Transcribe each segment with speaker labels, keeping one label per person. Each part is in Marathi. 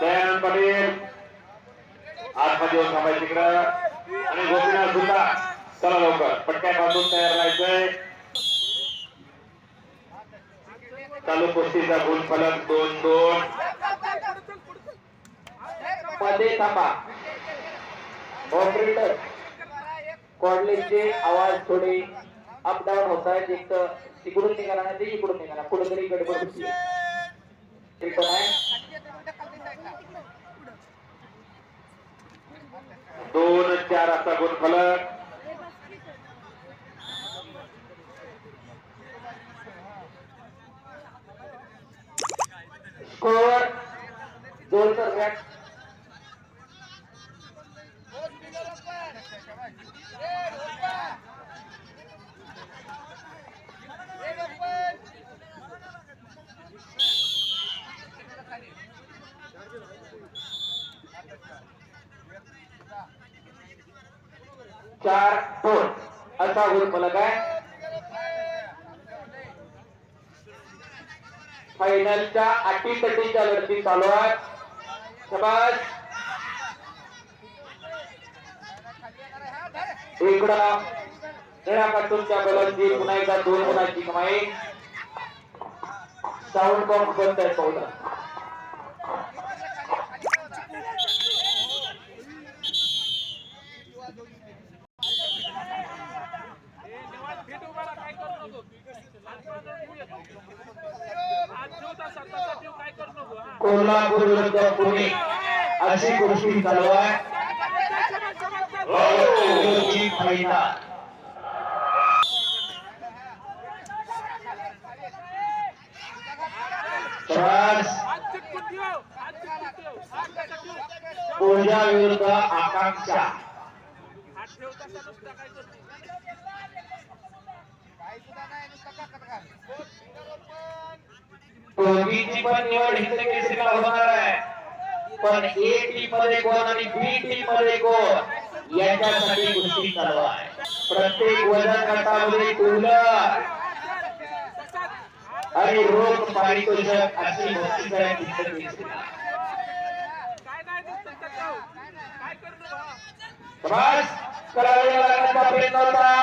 Speaker 1: दयानंद पाटील. आतमध्ये थांबायचं तिकडं आणि गोपीनाथ सुद्धा चला लवकर. पट्ट्यापासून तयार राहायचंय. चालू कुस्तीचा गुण फलक दोन दोन.
Speaker 2: मध्ये थांबा. हो, ऑपरेटर कॉडलिंगचे आवाज थोडे अप डाऊन होत आहेत एक तिकडून निघाला नाही ते इकडून निघाला कुठेतरी गडबड
Speaker 1: दोन चार गुण फलक
Speaker 2: स्कोअर दोन चार दोन. असा गुण फलक आहे फायनलच्या अटीतटीच्या लढती चालू आहेत. शबाज. इकडं निळापासूनच्या बलंदी पुन्हा एकदा दोन गुणांची कमाई. साऊंड बॉक्स बंद आहे पाहुणा कोल्हापूर विरुद्ध पुणे अशी गोष्टी चालू आहे ही फायनल शबाज पूजा विरुद्ध आकांक्षा. दोघींची पण निवड हिंद केसरीला होणार आहे. पण ए टीममध्ये कोण आणि बी टीममध्ये कोण? याच्यासाठी गोष्टी चालू आहे. प्रत्येक वजन गटामध्ये कूलर आणि रोख पारितोषिक अशी गोष्टी आहे हिंद केसरीला. प्रयत्न होता?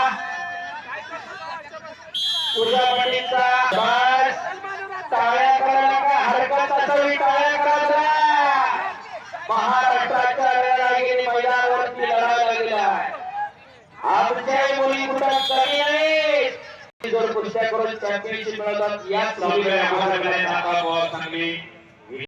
Speaker 2: पूजा बस टाळ्या हरकत असावी टाळ्या महाराष्ट्राच्या वेळागिरी मैदानावरती आमच्या मुली कुठं कमी नाहीत जर कुस्त्या करून चॅम्पियनशिप मिळवतात याच
Speaker 1: चांगली